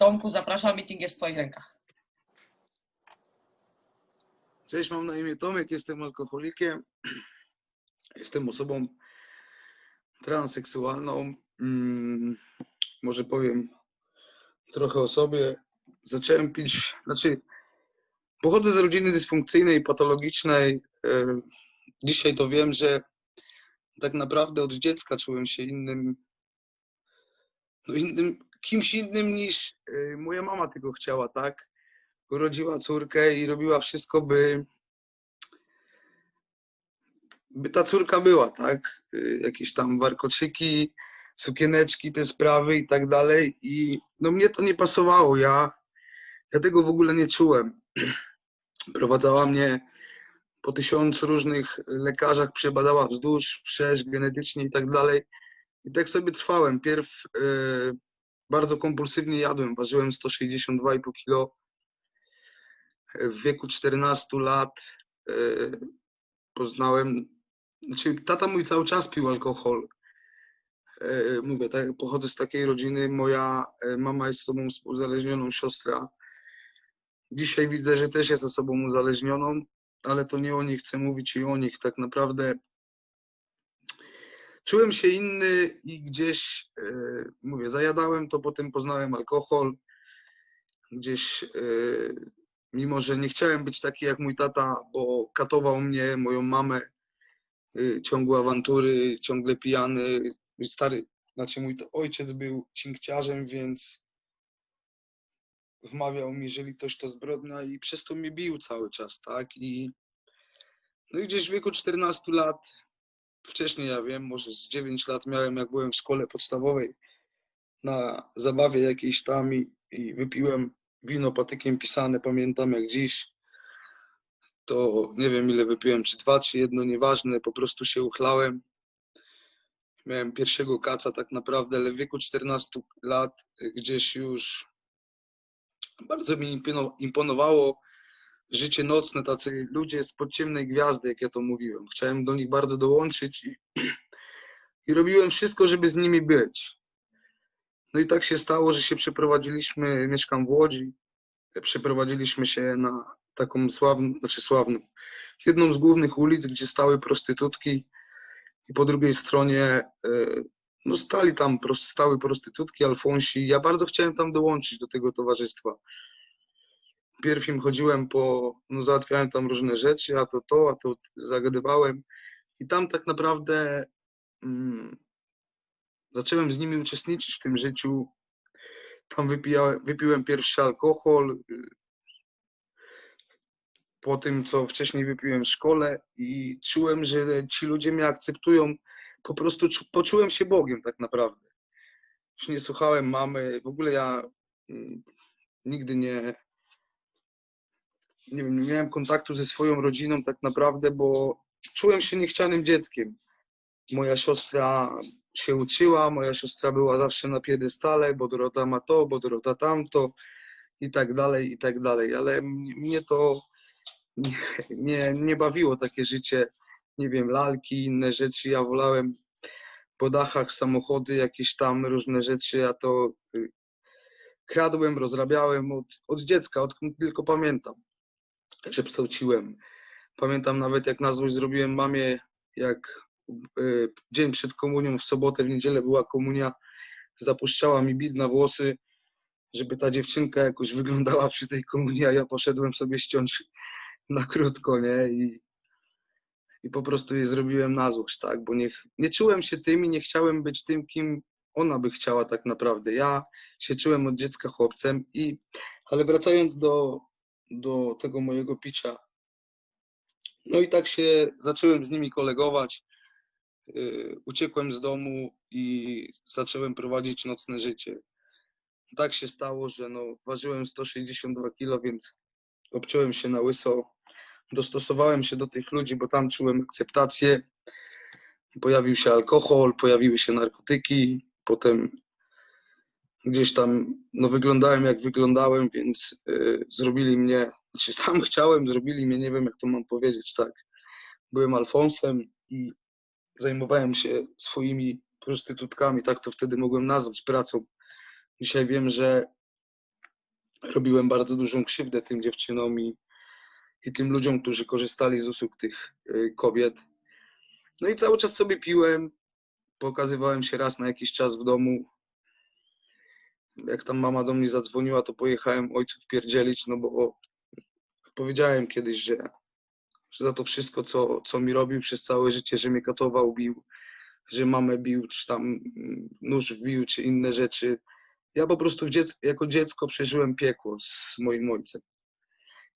Tomku, zapraszam, meeting jest w Twoich rękach. Cześć, mam na imię Tomek, jestem alkoholikiem. Jestem osobą transseksualną. Mm, może powiem trochę o sobie. Zacząłem pić, znaczy pochodzę z rodziny dysfunkcyjnej, patologicznej. E, Dzisiaj to wiem, że tak naprawdę od dziecka czułem się innym, no innym kimś innym niż e, moja mama tego chciała, tak? urodziła córkę i robiła wszystko, by, by ta córka była, tak? Y, Jakieś tam warkoczyki, sukieneczki, te sprawy i tak dalej. I no mnie to nie pasowało. Ja, ja tego w ogóle nie czułem. Prowadzała mnie po tysiącu różnych lekarzach, przebadała wzdłuż, wszerz, genetycznie i tak dalej. I tak sobie trwałem. Pierw y, bardzo kompulsywnie jadłem, ważyłem 162,5 kg w wieku 14 lat e, poznałem, znaczy tata mój cały czas pił alkohol. E, Mówię, tak, pochodzę z takiej rodziny, moja e, mama jest osobą współzależnioną, siostra. Dzisiaj widzę, że też jest osobą uzależnioną, ale to nie o nich chcę mówić i o nich tak naprawdę. Czułem się inny i gdzieś, mówię, zajadałem to, potem poznałem alkohol. Gdzieś mimo że nie chciałem być taki jak mój tata, bo katował mnie, moją mamę, y, ciągłe awantury, ciągle pijany. Stary, znaczy mój ojciec był cinkciarzem, więc wmawiał mi, że litość to zbrodnia i przez to mnie bił cały czas, tak? I no i gdzieś w wieku 14 lat, wcześniej ja wiem, może z 9 lat miałem, jak byłem w szkole podstawowej, na zabawie jakiejś tam i, i wypiłem wino patykiem pisane, pamiętam jak dziś. To nie wiem ile wypiłem, czy dwa, czy jedno, nieważne, po prostu się uchlałem. Miałem pierwszego kaca tak naprawdę, ale w wieku 14 lat gdzieś już bardzo mi imponowało życie nocne, tacy ludzie z podciemnej gwiazdy, jak ja to mówiłem. Chciałem do nich bardzo dołączyć i, i robiłem wszystko, żeby z nimi być. No i tak się stało, że się przeprowadziliśmy, mieszkam w Łodzi, przeprowadziliśmy się na taką sławną, znaczy sławną, jedną z głównych ulic, gdzie stały prostytutki i po drugiej stronie e, no stali tam, stały prostytutki, alfonsi. Ja bardzo chciałem tam dołączyć do tego towarzystwa. Pierw im chodziłem po, no załatwiałem tam różne rzeczy, a to to, a to zagadywałem i tam tak naprawdę mm, zacząłem z nimi uczestniczyć w tym życiu. Tam wypijałem, wypiłem pierwszy alkohol. y, Po tym, co wcześniej wypiłem w szkole, i czułem, że ci ludzie mnie akceptują. Po prostu czu- poczułem się Bogiem, tak naprawdę. Już nie słuchałem mamy. W ogóle ja mm, nigdy nie. Nie wiem, nie miałem kontaktu ze swoją rodziną, tak naprawdę, bo czułem się niechcianym dzieckiem. Moja siostra się uczyła, moja siostra była zawsze na piedestale, bo Dorota ma to, bo Dorota tamto i tak dalej, i tak dalej, ale mnie to nie, nie, nie bawiło takie życie, nie wiem, lalki, inne rzeczy, ja wolałem po dachach samochody, jakieś tam różne rzeczy, ja to y, kradłem, rozrabiałem od, od dziecka, odkąd tylko pamiętam, że psociłem. Pamiętam nawet jak na złość zrobiłem mamie, jak y, dzień przed komunią, w sobotę, w niedzielę była komunia, zapuszczała mi bit na włosy, żeby ta dziewczynka jakoś wyglądała przy tej komunii, a ja poszedłem sobie ściąć na krótko, nie? I, i po prostu je zrobiłem na złość, tak? Bo nie, nie czułem się tym i nie chciałem być tym, kim ona by chciała tak naprawdę. Ja się czułem od dziecka chłopcem i, ale wracając do, do tego mojego picia, no i tak się zacząłem z nimi kolegować. Yy, Uciekłem z domu i zacząłem prowadzić nocne życie. Tak się stało, że no, ważyłem 162 kg, więc obciąłem się na łyso. Dostosowałem się do tych ludzi, bo tam czułem akceptację. Pojawił się alkohol, pojawiły się narkotyki, potem gdzieś tam no, wyglądałem jak wyglądałem, więc yy, zrobili mnie, znaczy sam chciałem, zrobili mnie, nie wiem jak to mam powiedzieć, tak. Byłem Alfonsem i zajmowałem się swoimi prostytutkami, tak to wtedy mogłem nazwać pracą. Dzisiaj wiem, że robiłem bardzo dużą krzywdę tym dziewczynom i, i tym ludziom, którzy korzystali z usług tych y, kobiet. No i cały czas sobie piłem, pokazywałem się raz na jakiś czas w domu. Jak tam mama do mnie zadzwoniła, to pojechałem ojców pierdzielić, no bo powiedziałem kiedyś, że, że za to wszystko, co, co mi robił przez całe życie, że mnie katował, bił, że mamę bił, czy tam nóż wbił, czy inne rzeczy. Ja po prostu jako dziecko przeżyłem piekło z moim ojcem.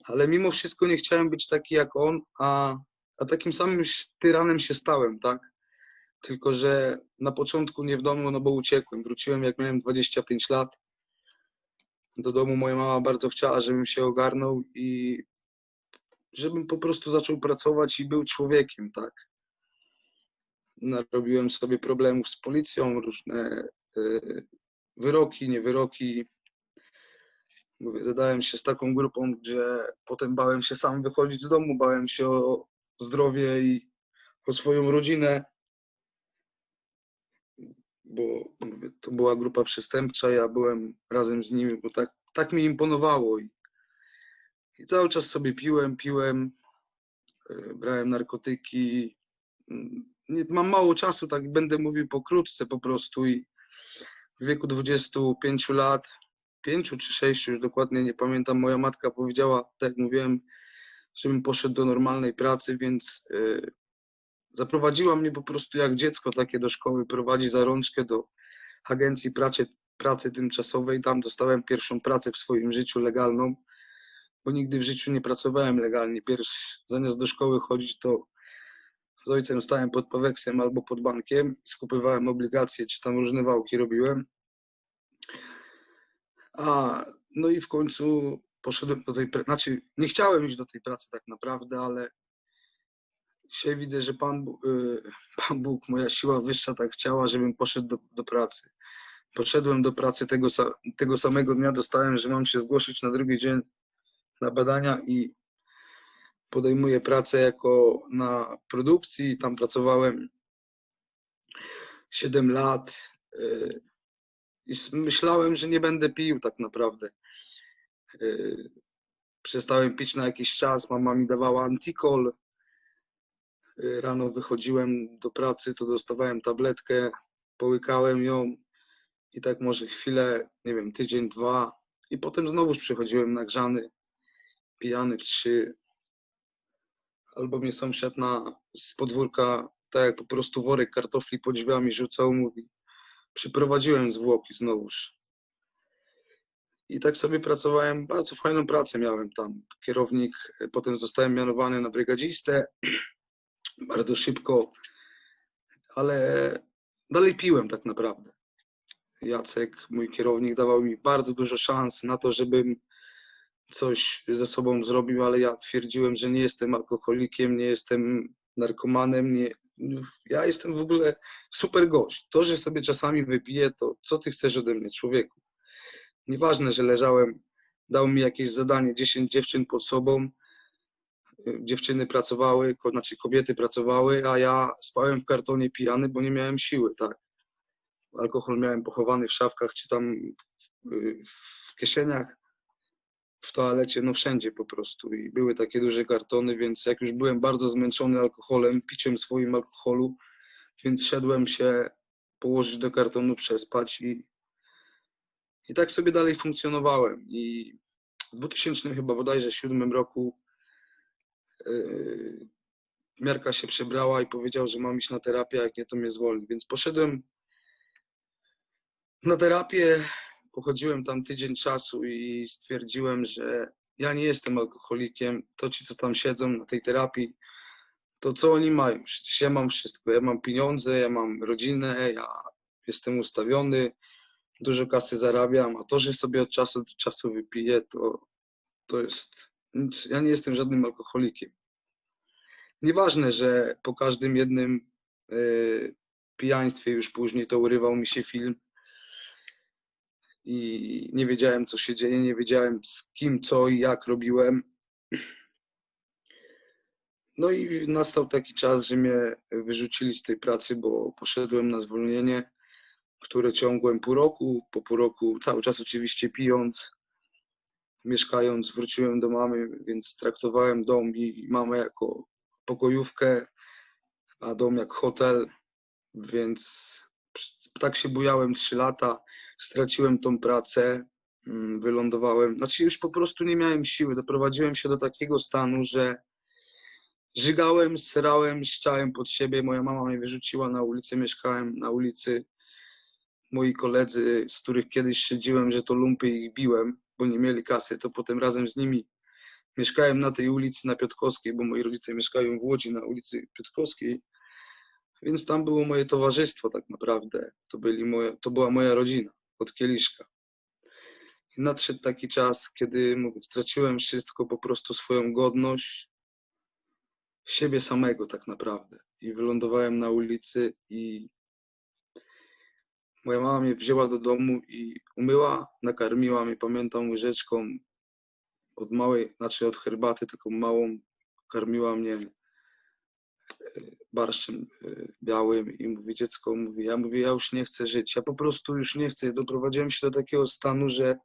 Ale mimo wszystko nie chciałem być taki jak on, a, a takim samym tyranem się stałem, tak? Tylko, że na początku nie w domu, no bo uciekłem. Wróciłem jak miałem 25 lat. Do domu moja mama bardzo chciała, żebym się ogarnął i żebym po prostu zaczął pracować i był człowiekiem, tak? Narobiłem sobie problemów z policją, różne y, wyroki, niewyroki. Mówię, zadałem się z taką grupą, gdzie potem bałem się sam wychodzić z domu, bałem się o zdrowie i o swoją rodzinę, bo mówię, to była grupa przestępcza, ja byłem razem z nimi, bo tak, tak mi imponowało i, i cały czas sobie piłem, piłem, yy, brałem narkotyki. Nie, mam mało czasu, tak będę mówił pokrótce po prostu i w wieku 25 lat, 5 czy 6, już dokładnie nie pamiętam, moja matka powiedziała, tak jak mówiłem, żebym poszedł do normalnej pracy, więc yy, zaprowadziła mnie po prostu jak dziecko takie do szkoły, prowadzi za rączkę do agencji pracy, pracy tymczasowej. Tam dostałem pierwszą pracę w swoim życiu legalną, bo nigdy w życiu nie pracowałem legalnie. Pierwszy, zamiast do szkoły chodzić, to z ojcem stałem pod Paweksem albo pod bankiem, skupywałem obligacje, czy tam różne wałki robiłem. A, no i w końcu poszedłem do tej pracy, znaczy nie chciałem iść do tej pracy tak naprawdę, ale dzisiaj widzę, że Pan, Bóg, Pan Bóg, moja siła wyższa tak chciała, żebym poszedł do, do pracy. Poszedłem do pracy tego, tego samego dnia, dostałem, że mam się zgłosić na drugi dzień na badania i podejmuję pracę jako na produkcji. Tam pracowałem 7 lat i myślałem, że nie będę pił tak naprawdę. Przestałem pić na jakiś czas, mama mi dawała antikol. Rano wychodziłem do pracy, to dostawałem tabletkę, połykałem ją i tak może chwilę, nie wiem, tydzień, dwa i potem znowuż przychodziłem nagrzany, pijany w trzy. Albo mnie sąsiad na, z podwórka, tak jak po prostu worek kartofli pod drzwiami rzucał, mówi, przyprowadziłem zwłoki znowuż. I tak sobie pracowałem, bardzo fajną pracę miałem tam. Kierownik, potem zostałem mianowany na brygadzistę, bardzo szybko, ale dalej piłem tak naprawdę. Jacek, mój kierownik, dawał mi bardzo dużo szans na to, żebym coś ze sobą zrobił, ale ja twierdziłem, że nie jestem alkoholikiem, nie jestem narkomanem, nie, ja jestem w ogóle super gość. To, że sobie czasami wypiję, to co ty chcesz ode mnie, człowieku? Nieważne, że leżałem, dał mi jakieś zadanie, 10 dziewczyn pod sobą, dziewczyny pracowały, znaczy kobiety pracowały, a ja spałem w kartonie pijany, bo nie miałem siły, tak. Alkohol miałem pochowany w szafkach, czy tam w kieszeniach, w toalecie, no wszędzie po prostu. I były takie duże kartony, więc jak już byłem bardzo zmęczony alkoholem, piciem swoim alkoholu, więc szedłem się położyć do kartonu, przespać i, i tak sobie dalej funkcjonowałem. I w 2000 chyba bodajże siódmym roku miarka się przebrała i powiedział, że mam iść na terapię, jak nie to mnie zwolni. Więc poszedłem na terapię, pochodziłem tam tydzień czasu i stwierdziłem, że ja nie jestem alkoholikiem. To ci, co tam siedzą na tej terapii, to co oni mają? Przecież ja mam wszystko. Ja mam pieniądze, ja mam rodzinę, ja jestem ustawiony, dużo kasy zarabiam, a to, że sobie od czasu do czasu wypiję, to, to jest. Ja nie jestem żadnym alkoholikiem. Nieważne, że po każdym jednym y, pijaństwie już później to urywał mi się film i nie wiedziałem, co się dzieje, nie wiedziałem z kim, co i jak robiłem. No i nastał taki czas, że mnie wyrzucili z tej pracy, bo poszedłem na zwolnienie, które ciągłem pół roku, po pół roku, cały czas oczywiście pijąc. Mieszkając, wróciłem do mamy, więc traktowałem dom i mamę jako pokojówkę, a dom jak hotel, więc tak się bujałem trzy lata, straciłem tą pracę, mm, wylądowałem, znaczy już po prostu nie miałem siły, doprowadziłem się do takiego stanu, że żygałem, srałem, ściałem pod siebie, moja mama mnie wyrzuciła na ulicę, mieszkałem na ulicy, moi koledzy, z których kiedyś siedziłem, że to lumpy ich biłem, bo nie mieli kasy, to potem razem z nimi mieszkałem na tej ulicy na Piotrkowskiej, bo moi rodzice mieszkają w Łodzi na ulicy Piotrkowskiej, więc tam było moje towarzystwo tak naprawdę. To, byli moje, to była moja rodzina od kieliszka. I nadszedł taki czas, kiedy mówię, straciłem wszystko, po prostu swoją godność, siebie samego tak naprawdę. I wylądowałem na ulicy i moja mama mnie wzięła do domu i umyła, nakarmiła mnie, pamiętam, łyżeczką od małej, znaczy od herbaty taką małą, karmiła mnie e, barszczem e, białym i mówi dziecko, mówi, ja mówię, ja już nie chcę żyć, ja po prostu już nie chcę. Doprowadziłem się do takiego stanu, że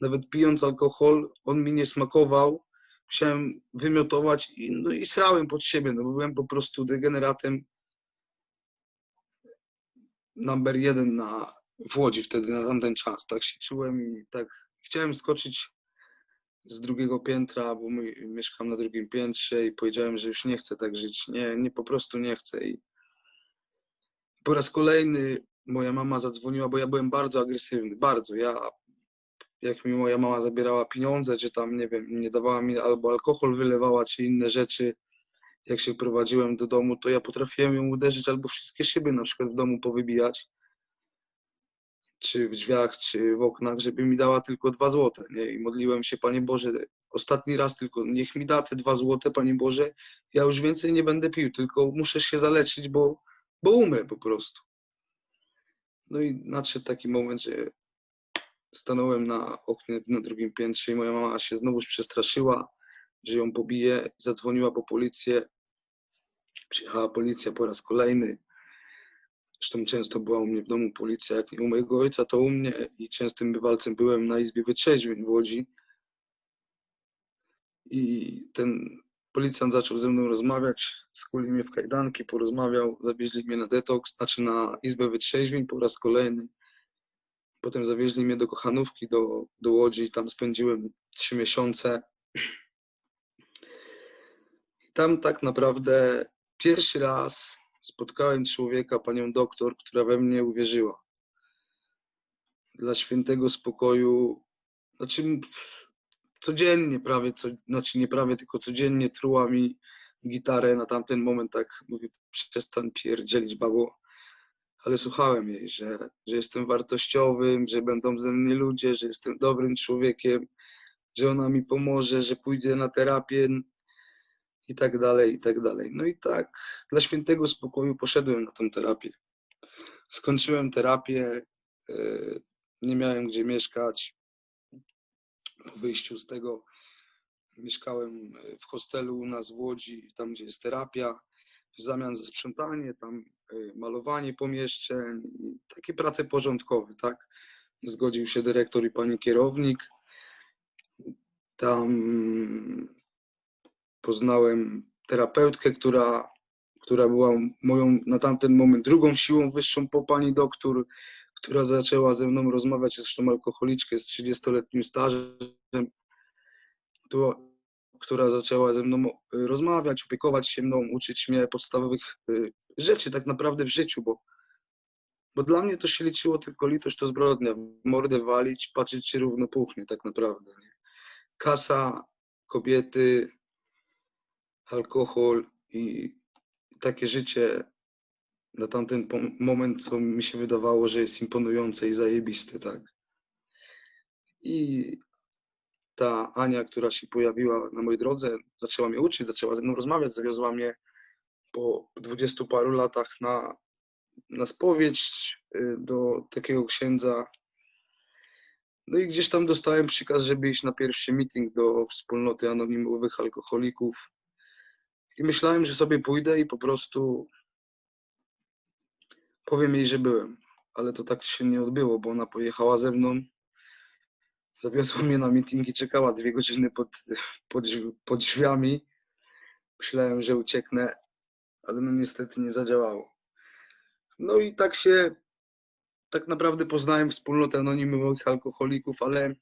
nawet pijąc alkohol, on mi nie smakował, musiałem wymiotować i, no i srałem pod siebie, no byłem po prostu degeneratem number jeden na, w Łodzi wtedy, na tamten czas, tak się czułem i tak chciałem skoczyć z drugiego piętra, bo my, mieszkam na drugim piętrze i powiedziałem, że już nie chcę tak żyć. Nie, nie po prostu nie chcę. I po raz kolejny moja mama zadzwoniła, bo ja byłem bardzo agresywny, bardzo. Ja, jak mi moja mama zabierała pieniądze, czy tam, nie wiem, nie dawała mi albo alkohol wylewała, czy inne rzeczy, jak się prowadziłem do domu, to ja potrafiłem ją uderzyć albo wszystkie szyby na przykład w domu powybijać czy w drzwiach, czy w oknach, żeby mi dała tylko dwa złote, nie? I modliłem się, Panie Boże, ostatni raz tylko, niech mi da te dwa złote, Panie Boże, ja już więcej nie będę pił, tylko muszę się zaleczyć, bo, bo umrę po prostu. No i nadszedł taki moment, że stanąłem na oknie na drugim piętrze i moja mama się znowuż przestraszyła, że ją pobije, zadzwoniła po policję. Przyjechała policja po raz kolejny. Zresztą często była u mnie w domu policja, jak nie u mojego ojca, to u mnie i częstym bywalcem byłem na Izbie Wytrzeźwień w Łodzi. I ten policjant zaczął ze mną rozmawiać, skuli mnie w kajdanki, porozmawiał, zawieźli mnie na detoks, znaczy na Izbę Wytrzeźwień po raz kolejny. Potem zawieźli mnie do Kochanówki, do, do Łodzi, tam spędziłem trzy miesiące. Tam tak naprawdę pierwszy raz spotkałem człowieka, panią doktor, która we mnie uwierzyła. Dla świętego spokoju, znaczy codziennie prawie, co, znaczy nie prawie, tylko codziennie truła mi gitarę na tamten moment, tak mówi, przestań pierdzielić, babo. Ale słuchałem jej, że, że jestem wartościowym, że będą ze mnie ludzie, że jestem dobrym człowiekiem, że ona mi pomoże, że pójdzie na terapię i tak dalej, i tak dalej. No i tak, dla świętego spokoju poszedłem na tę terapię. Skończyłem terapię, e, nie miałem gdzie mieszkać. Po wyjściu z tego mieszkałem w hostelu u nas w Łodzi, tam gdzie jest terapia, w zamian za sprzątanie, tam e, malowanie pomieszczeń, takie prace porządkowe, tak. Zgodził się dyrektor i pani kierownik. Tam poznałem terapeutkę, która, która była moją na tamten moment drugą siłą wyższą po pani doktor, która zaczęła ze mną rozmawiać, zresztą alkoholiczkę z 30-letnim stażem, która zaczęła ze mną rozmawiać, opiekować się mną, uczyć mnie podstawowych y, rzeczy tak naprawdę w życiu, bo, bo dla mnie to się liczyło tylko litość, to zbrodnia, mordę walić, patrzeć czy równo puchnie tak naprawdę. Nie? Kasa, kobiety, alkohol i takie życie na tamten moment, co mi się wydawało, że jest imponujące i zajebiste, tak. I ta Ania, która się pojawiła na mojej drodze, zaczęła mnie uczyć, zaczęła ze mną rozmawiać, zawiozła mnie po dwudziestu paru latach na, na spowiedź y, do takiego księdza. No i gdzieś tam dostałem przykaz, żeby iść na pierwszy meeting do wspólnoty anonimowych alkoholików. I myślałem, że sobie pójdę i po prostu powiem jej, że byłem. Ale to tak się nie odbyło, bo ona pojechała ze mną. Zawiozła mnie na meeting i czekała dwie godziny pod, pod, pod drzwiami. Myślałem, że ucieknę, ale no niestety nie zadziałało. No i tak się, tak naprawdę poznałem wspólnotę anonimowych alkoholików, ale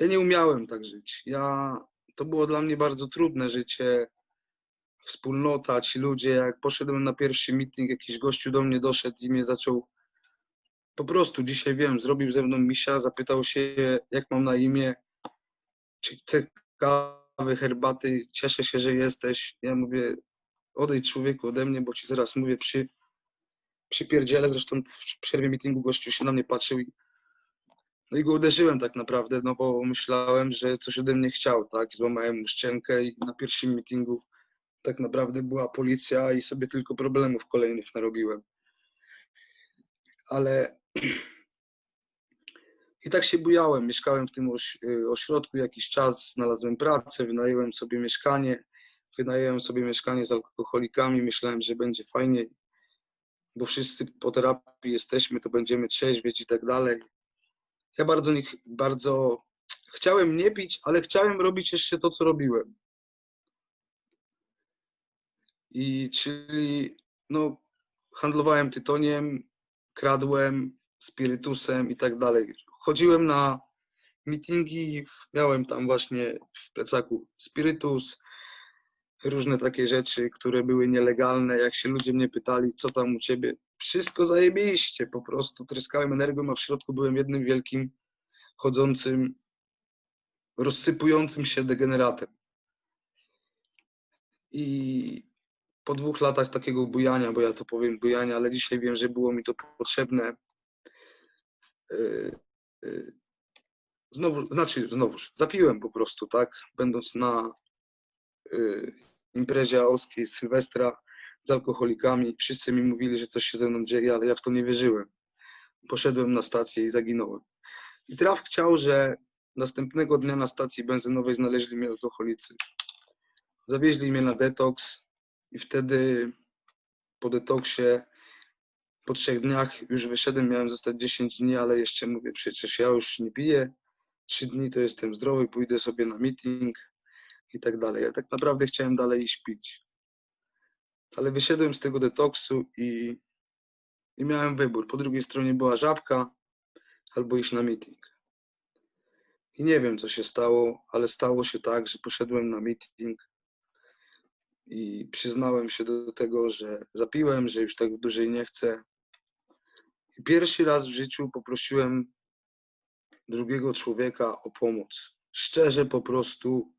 ja nie umiałem tak żyć. Ja, to było dla mnie bardzo trudne życie, wspólnota, ci ludzie. Jak poszedłem na pierwszy meeting, jakiś gościu do mnie doszedł i mnie zaczął po prostu, dzisiaj wiem, zrobił ze mną misia, zapytał się, jak mam na imię, czy chcę kawy, herbaty, cieszę się, że jesteś. Ja mówię, odejdź człowieku ode mnie, bo ci zaraz mówię przy, przypierdzielę. Zresztą w przerwie meetingu gościu się na mnie patrzył i no i go uderzyłem tak naprawdę, no bo myślałem, że coś ode mnie chciał, tak? Złamałem mu szczękę i na pierwszym meetingu tak naprawdę była policja i sobie tylko problemów kolejnych narobiłem. Ale i tak się bujałem. Mieszkałem w tym oś, y, ośrodku jakiś czas, znalazłem pracę, wynająłem sobie mieszkanie. Wynająłem sobie mieszkanie z alkoholikami. Myślałem, że będzie fajniej, bo wszyscy po terapii jesteśmy, to będziemy trzeźwieć i tak dalej. Ja bardzo, nie, bardzo chciałem nie pić, ale chciałem robić jeszcze to, co robiłem. I czyli no, handlowałem tytoniem, kradłem, spirytusem i tak dalej. Chodziłem na meetingi, miałem tam właśnie w plecaku spirytus, różne takie rzeczy, które były nielegalne. Jak się ludzie mnie pytali, co tam u ciebie, wszystko zajebiście, po prostu tryskałem energią, a w środku byłem jednym wielkim, chodzącym, rozsypującym się degeneratem. I po dwóch latach takiego bujania, bo ja to powiem bujania, ale dzisiaj wiem, że było mi to potrzebne. yy, yy, Znowu, znaczy znowuż, zapiłem po prostu, tak, będąc na yy, imprezie aolskiej Sylwestra z alkoholikami. Wszyscy mi mówili, że coś się ze mną dzieje, ale ja w to nie wierzyłem. Poszedłem na stację i zaginąłem. I traf chciał, że następnego dnia na stacji benzynowej znaleźli mnie alkoholicy. Zawieźli mnie na detoks i wtedy po detoksie po trzech dniach już wyszedłem, miałem zostać 10 dni, ale jeszcze mówię, przecież ja już nie piję, trzy dni to jestem zdrowy, pójdę sobie na meeting i tak dalej. Ja tak naprawdę chciałem dalej iść pić. Ale wyszedłem z tego detoksu i, i miałem wybór. Po drugiej stronie była żabka albo iść na meeting. I nie wiem, co się stało, ale stało się tak, że poszedłem na meeting i przyznałem się do tego, że zapiłem, że już tak dłużej nie chcę. I pierwszy raz w życiu poprosiłem drugiego człowieka o pomoc. Szczerze po prostu.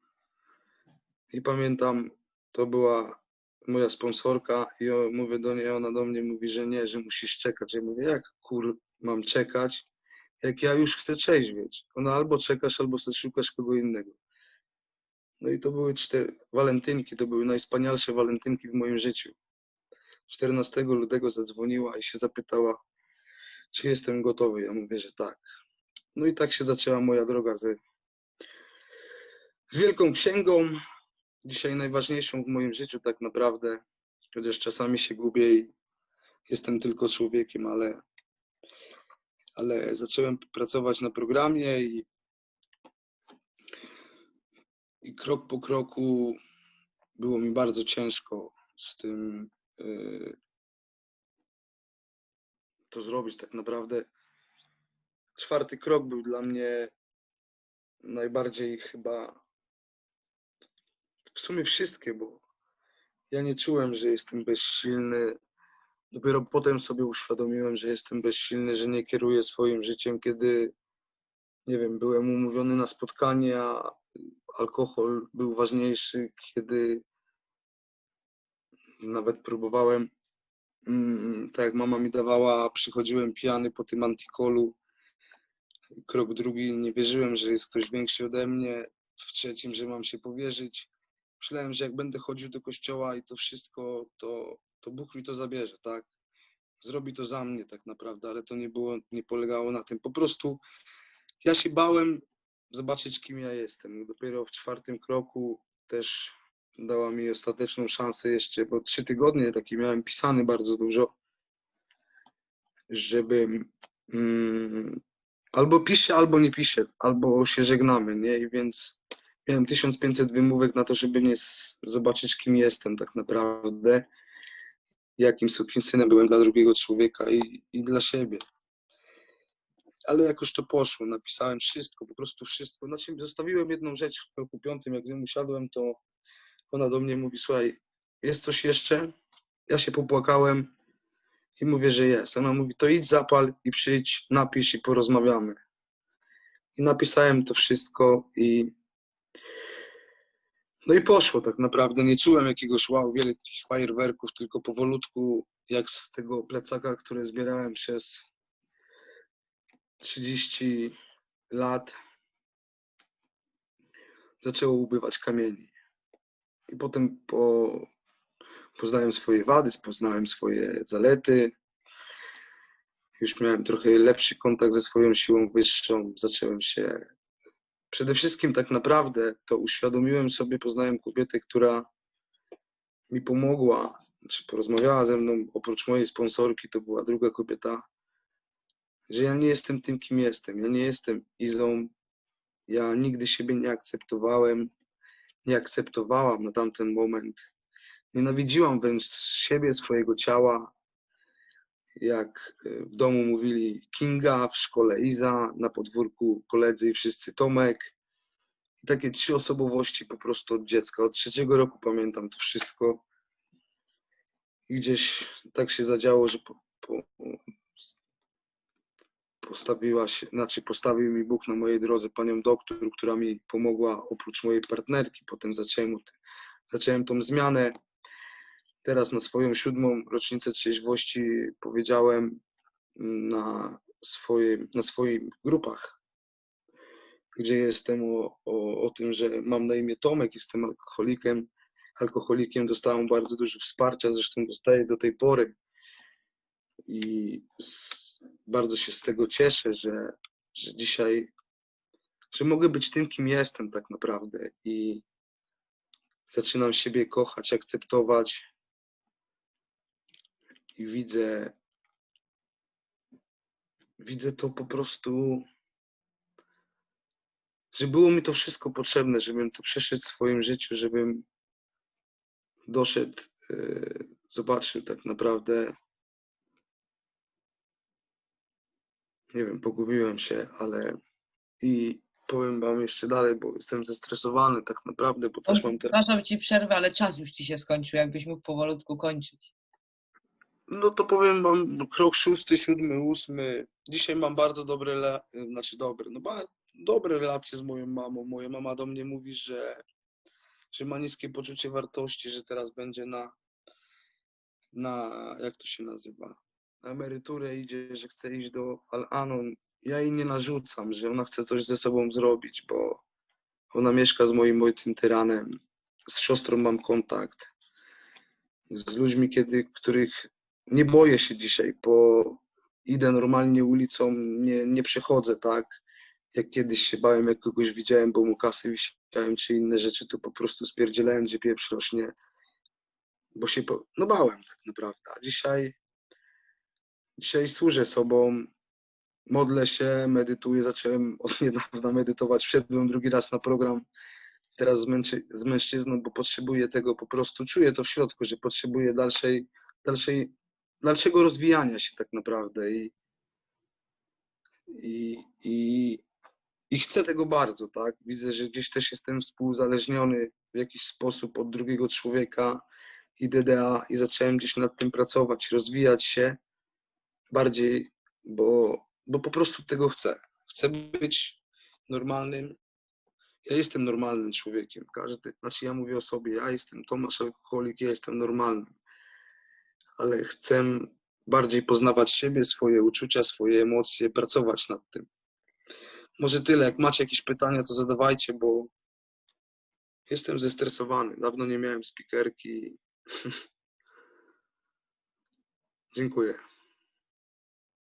I pamiętam, to była moja sponsorka i mówię do niej, ona do mnie mówi, że nie, że musisz czekać. Ja mówię, jak kur mam czekać, jak ja już chcę trzeźwieć. Ona albo czekasz, albo sobie szukasz kogo innego. No i to były cztery walentynki, to były najwspanialsze walentynki w moim życiu. 14 lutego zadzwoniła i się zapytała, czy jestem gotowy. Ja mówię, że tak. No i tak się zaczęła moja droga ze, z Wielką Księgą. Dzisiaj najważniejszą w moim życiu tak naprawdę, chociaż czasami się gubię i jestem tylko człowiekiem, ale, ale zacząłem pracować na programie i, i krok po kroku było mi bardzo ciężko z tym y, to zrobić tak naprawdę. Czwarty krok był dla mnie najbardziej chyba w sumie wszystkie, bo ja nie czułem, że jestem bezsilny. Dopiero potem sobie uświadomiłem, że jestem bezsilny, że nie kieruję swoim życiem, kiedy nie wiem, byłem umówiony na spotkanie, a alkohol był ważniejszy, kiedy nawet próbowałem, mm, tak jak mama mi dawała, przychodziłem pijany po tym antikolu. Krok drugi, nie wierzyłem, że jest ktoś większy ode mnie. W trzecim, że mam się powierzyć. Myślałem, że jak będę chodził do kościoła i to wszystko, to, to Bóg mi to zabierze, tak? Zrobi to za mnie tak naprawdę, ale to nie było, nie polegało na tym. Po prostu ja się bałem zobaczyć, kim ja jestem. Dopiero w czwartym kroku też dała mi ostateczną szansę jeszcze, bo trzy tygodnie taki miałem pisany bardzo dużo, żebym mm, albo piszę, albo nie piszę, albo się żegnamy, nie? I więc miałem 1500 wymówek na to, żeby nie zobaczyć, kim jestem tak naprawdę, jakim synem byłem dla drugiego człowieka i, i dla siebie. Ale jakoś to poszło, napisałem wszystko, po prostu wszystko. Znaczy, zostawiłem jedną rzecz w roku piątym, jak z nią usiadłem, to ona do mnie mówi, słuchaj, jest coś jeszcze? Ja się popłakałem i mówię, że jest. Ona mówi, to idź zapal i przyjdź, napisz i porozmawiamy. I napisałem to wszystko i no i poszło tak naprawdę. Nie czułem jakiegoś wow, wielkich fajerwerków, tylko powolutku, jak z tego plecaka, które zbierałem przez 30 lat, zaczęło ubywać kamieni. I potem po, poznałem swoje wady, poznałem swoje zalety. Już miałem trochę lepszy kontakt ze swoją siłą wyższą. Zacząłem się. Przede wszystkim, tak naprawdę, to uświadomiłem sobie, poznałem kobietę, która mi pomogła, czy porozmawiała ze mną. Oprócz mojej sponsorki, to była druga kobieta, że ja nie jestem tym, kim jestem. Ja nie jestem Izą. Ja nigdy siebie nie akceptowałem, nie akceptowałam na tamten moment. Nienawidziłam wręcz siebie, swojego ciała. Jak y, w domu mówili Kinga, w szkole Iza, na podwórku koledzy i wszyscy Tomek. I takie trzy osobowości po prostu od dziecka. Od trzeciego roku pamiętam to wszystko. I gdzieś tak się zadziało, że po, po, postawiła się, znaczy postawił mi Bóg na mojej drodze panią doktor, która mi pomogła oprócz mojej partnerki. Potem zacząłem, zacząłem tą zmianę. Teraz na swoją siódmą rocznicę trzeźwości powiedziałem na, swoje, na swoich grupach, gdzie jestem o, o, o tym, że mam na imię Tomek, jestem alkoholikiem. Alkoholikiem dostałem bardzo dużo wsparcia, zresztą dostaję do tej pory. I z, bardzo się z tego cieszę, że, że dzisiaj, że mogę być tym, kim jestem tak naprawdę i zaczynam siebie kochać, akceptować. I widzę, widzę to po prostu, że było mi to wszystko potrzebne, żebym to przeszedł w swoim życiu, żebym doszedł, yy, zobaczył tak naprawdę, nie wiem, pogubiłem się, ale i powiem wam jeszcze dalej, bo jestem zestresowany tak naprawdę, bo też mam teraz Przepraszam ci przerwę, ale czas już ci się skończył, jakbyś mógł powolutku kończyć. No to powiem wam, krok szósty, siódmy, ósmy. Dzisiaj mam bardzo dobre, le- znaczy dobre, no ba- dobre relacje z moją mamą. Moja mama do mnie mówi, że, że ma niskie poczucie wartości, że teraz będzie na, na, jak to się nazywa, na emeryturę idzie, że chce iść do Al-Anon. Ja jej nie narzucam, że ona chce coś ze sobą zrobić, bo ona mieszka z moim ojcem tyranem. Z siostrą mam kontakt. Z ludźmi, kiedy, których nie boję się dzisiaj, bo idę normalnie ulicą, nie, nie przechodzę tak, jak kiedyś się bałem, jak kogoś widziałem, bo mu kasy wisiałem, czy inne rzeczy, to po prostu spierdzielałem, gdzie pieprz rośnie, bo się, po, no bałem tak naprawdę, a dzisiaj, dzisiaj służę sobą, modlę się, medytuję, zacząłem od niedawna medytować, wszedłem drugi raz na program, teraz z, męczy, z mężczyzną, bo potrzebuję tego po prostu, czuję to w środku, że potrzebuję dalszej, dalszej dalszego rozwijania się tak naprawdę i, i, i, i chcę tego bardzo, tak? Widzę, że gdzieś też jestem współzależniony w jakiś sposób od drugiego człowieka i DDA i zacząłem gdzieś nad tym pracować, rozwijać się bardziej, bo, bo po prostu tego chcę. Chcę być normalnym. Ja jestem normalnym człowiekiem. Każdy, znaczy ja mówię o sobie, ja jestem Tomasz alkoholik, ja jestem normalnym ale chcę bardziej poznawać siebie, swoje uczucia, swoje emocje, pracować nad tym. Może tyle. Jak macie jakieś pytania, to zadawajcie, bo jestem zestresowany. Dawno nie miałem spikerki. Dziękuję.